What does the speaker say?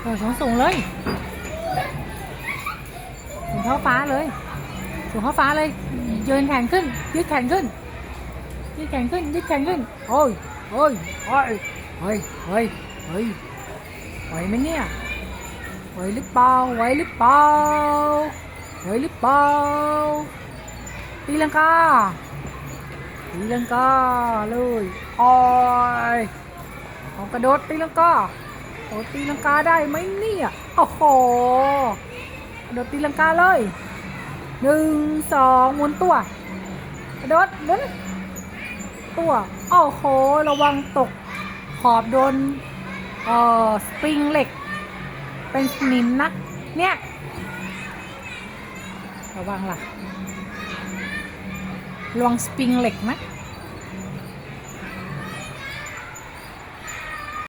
เออสูงสูงเลยสูงเท่าฟ้าเลย สูงเท่าฟ้าเลย ยืนแขนขึ้น ยืดแขนขึ้น ยืดแขนขึ้น ยืดแขนขึ้น โอ้ยโอ้ยโอ้ยเฮ้ยเฮ้ยเฮ้ยไหวไหมเนี่ยไหวหรือเปล่าไหวหรือเปล่าไหวหรือเปล่าตีลังกาตีลังกาเลยโอ้ยเอากระโดดตีลังกา โอ้ตีลังกาได้ไหมเนี่ยโอ้โหกระโดดตีลังกาเลยหนึ่งสองหมุนตัวกระโดดหมุนตัวโอ้โหระวังตกขอบโดนเอ่อสปริงเหล็ก เป็นสนิมนะเนี่ยระวังล่ะระวังสปริงเหล็กนะ